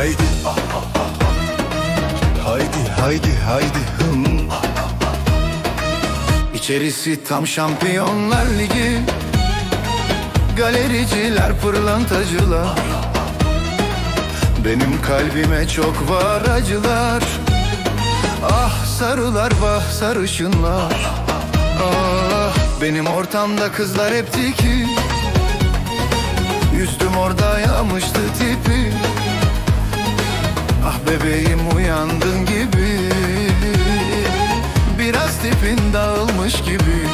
haydi. Haydi haydi haydi. Hım. İçerisi tam şampiyonlar ligi. Galericiler pırlantacılar. Benim kalbime çok var acılar. Ah sarılar vah sarışınlar. Ah benim ortamda kızlar hep dikir Yüzdüm orada yağmıştı dil bebeğim uyandın gibi. Biraz tipin dağılmış gibi.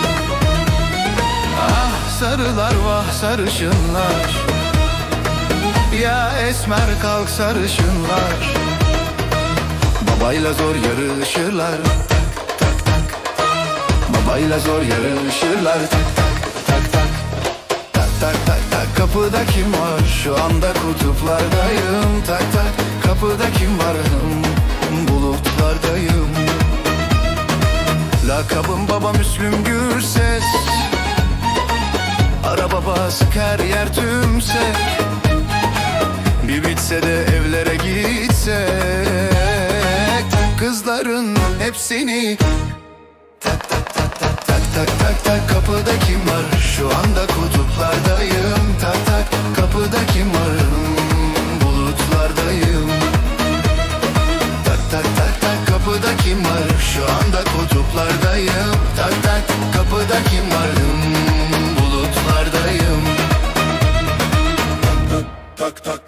Ah sarılar vah sarışınlar. Ya esmer kalk sarışınlar. Babayla zor yarışırlar. Tak tak Babayla zor yarışırlar Tak tak tak tak. Kapıda kim var? Şu anda kutuplardayım. Tak tak Kapıda kim var? Hmm, Bulutlardayım Lakabım baba Müslüm Gürses Araba basık her yer tümsek Bir bitse de evlere gitsek Kızların hepsini Tak tak tak tak tak tak tak tak Kapıda kim var? Şu anda kim var? Şu anda kutuplardayım Tak tak kapıda kim var? Hmm, Bulutlardayım Tak tak